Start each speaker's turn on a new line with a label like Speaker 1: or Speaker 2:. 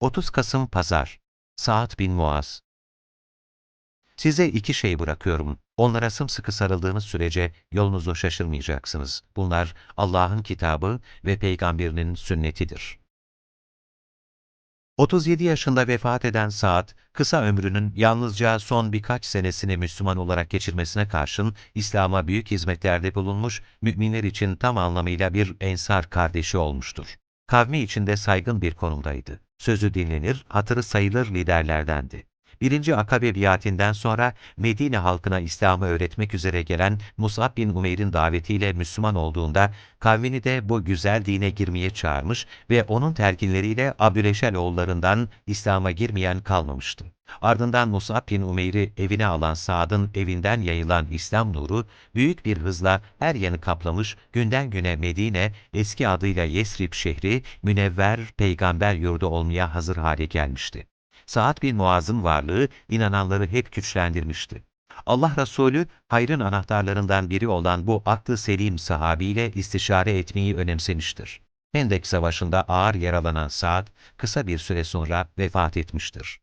Speaker 1: 30 Kasım Pazar Saat bin Muaz Size iki şey bırakıyorum. Onlara sımsıkı sarıldığınız sürece yolunuzu şaşırmayacaksınız. Bunlar Allah'ın kitabı ve peygamberinin sünnetidir. 37 yaşında vefat eden Saad, kısa ömrünün yalnızca son birkaç senesini Müslüman olarak geçirmesine karşın İslam'a büyük hizmetlerde bulunmuş, müminler için tam anlamıyla bir ensar kardeşi olmuştur. Kavmi içinde saygın bir konumdaydı. Sözü dinlenir, hatırı sayılır liderlerdendi. Birinci Akabe biatinden sonra Medine halkına İslam'ı öğretmek üzere gelen Mus'ab bin Umeyr'in davetiyle Müslüman olduğunda kavmini de bu güzel dine girmeye çağırmış ve onun telkinleriyle Abdüleşel oğullarından İslam'a girmeyen kalmamıştı. Ardından Mus'ab bin Umeyr'i evine alan Saad'ın evinden yayılan İslam nuru büyük bir hızla her yanı kaplamış, günden güne Medine, eski adıyla Yesrib şehri, münevver peygamber yurdu olmaya hazır hale gelmişti. Saad bin Muaz'ın varlığı inananları hep güçlendirmişti. Allah Resulü, hayrın anahtarlarından biri olan bu aklı selim sahabiyle istişare etmeyi önemsemiştir. Hendek Savaşı'nda ağır yaralanan Saad, kısa bir süre sonra vefat etmiştir.